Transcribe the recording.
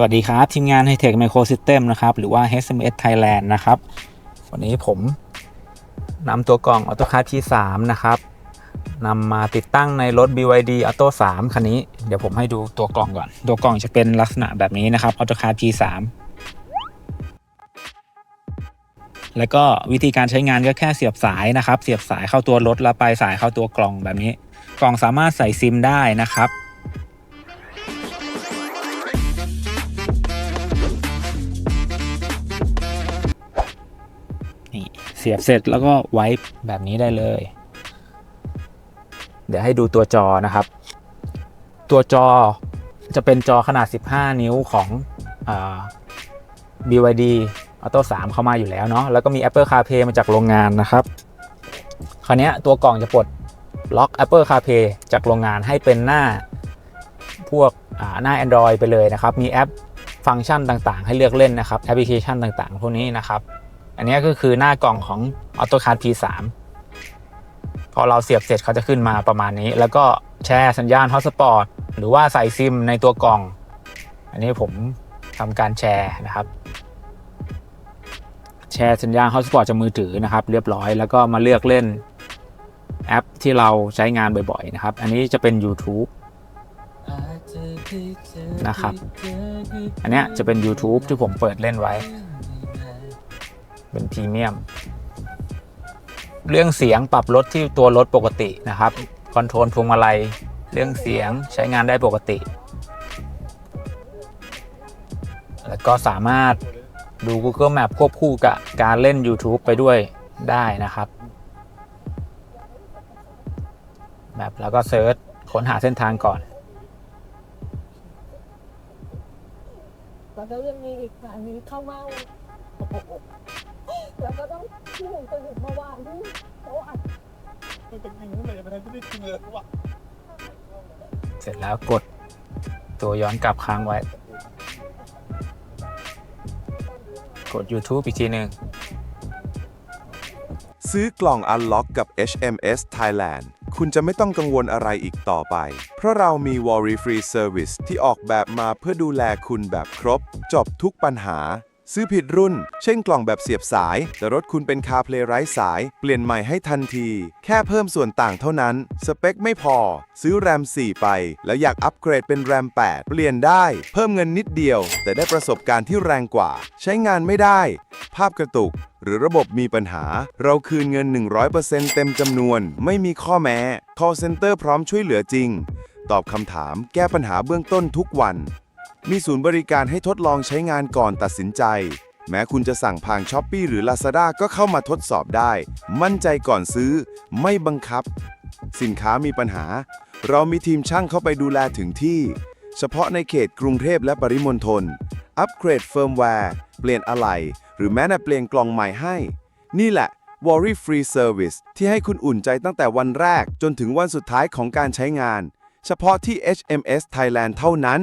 สวัสดีครับ ทีมงาน h i t e c h Micro System นะครับ หรือว่า HMS Thailand นะครับ วันนี้ผมนำตัวกล่อง AutoCAD T3 นะครับนำมาติดตั้งในรถ BYD Auto 3 คันนี้ เดี๋ยวผมให้ดูตัวกล่องก่อน ตัวกล่องจะเป็นลักษณะแบบนี้นะครับ AutoCAD T3 แล้วก็วิธีการใช้งานก็แค่เสียบสายนะครับ เสียบสายเข้าตัวรถแล้วไปสายเข้าตัวกล่องแบบนี้ กล่องสามารถใส่ซิมได้นะครับ สียบเสร็จแล้วก็ไว้แบบนี้ได้เลย เดี๋ยวให้ดูตัวจอนะครับ ตัวจอจะเป็นจอขนาด 15 นิ้วของอา BYD Auto 3 เข้ามาอยู่แล้วเนาะแล้วก็มี Apple CarPlay มาจากโรงงานนะครับ คราวนี้ตัวกล่องจะปลดล็อก Apple CarPlay จากโรงงานให้เป็นหน้าพวกหน้า Android ไปเลยนะครับ มีแอปฟังก์ชันต่างๆ ให้เลือกเล่นนะครับ แอปพลิเคชันต่างๆ พวกนี้นะครับ อันนี้ก็คือหน้ากล่องของ AutoCAD P3 พอเราเสียบเสร็จเขาจะขึ้นมาประมาณนี้ แล้วก็แชร์สัญญาณ Hotspot หรือว่าใส่ซิมในตัวกล่อง อันนี้ผมทำการแชร์นะครับ แชร์สัญญาณ Hotspot จากมือถือนะครับ เรียบร้อย แล้วก็มาเลือกเล่นแอปที่เราใช้งานบ่อยๆนะครับ อันนี้จะเป็น YouTube นะครับ อันนี้จะเป็น YouTube ที่ผมเปิดเล่นไว้ เป็นพรีเมียม เรื่องเสียงปรับลดที่ตัวรถปกตินะครับ คอนโทรลพวงมาลัย เรื่องเสียงใช้งานได้ปกติ แล้วก็สามารถดู Google Map ควบคู่กับการเล่น YouTube ไปด้วยได้นะครับแมปแล้วก็เซิร์ชค้นหาเส้นทางก่อนแล้วก็ยังมีอีกค่ะมีข้ามาก ต้องที่ผมาวางที่โต๊ะอัดมันเป็นอย่างนู้เลยมันไม่ได้จริงเลยว่ะเสร็จแล้วกดตัวย้อนกลับค้างไว้ กด YouTube อีกทีหนึ่งซื้อกล่อง Unlock กับ HMS Thailand คุณจะไม่ต้องกังวลอะไรอีกต่อไป เพราะเรามี Worry Free Service ที่ออกแบบมาเพื่อดูแลคุณแบบครบ จบทุกปัญหา ซื้อผิดรุ่น เช่นกล่องแบบเสียบสาย แต่รถคุณเป็น CarPlay ไร้สาย เปลี่ยนใหม่ให้ทันที แค่เพิ่มส่วนต่างเท่านั้น สเปคไม่พอ ซื้อแรม 4 ไป แล้วอยากอัปเกรดเป็นแรม 8 เปลี่ยนได้ เพิ่มเงินนิดเดียว แต่ได้ประสบการณ์ที่แรงกว่า ใช้งานไม่ได้ ภาพกระตุก หรือระบบมีปัญหา เราคืนเงิน 100%เต็มจำนวน ไม่มีข้อแม้ call center พร้อมช่วยเหลือจริง ตอบคำถาม แก้ปัญหาเบื้องต้นทุกวัน มีศูนย์บริการให้ทดลองใช้งานก่อนตัดสินใจ แม้คุณจะสั่งผ่านช้อปปีหรือ Lazada ก็เข้ามาทดสอบได้ มั่นใจก่อนซื้อ ไม่บังคับ สินค้ามีปัญหา เรามีทีมช่างเข้าไปดูแลถึงที่ เฉพาะในเขตกรุงเทพและปริมณฑล อัปเกรดเฟิร์มแวร์ เปลี่ยนอะไหล่หรือแม้แต่เปลี่ยนกล่องใหม่ให้ นี่แหละ Worry Free Service ที่ให้คุณอุ่นใจตั้งแต่วันแรกจนถึงวันสุดท้ายของการใช้งาน เฉพาะที่ HMS Thailand เท่านั้น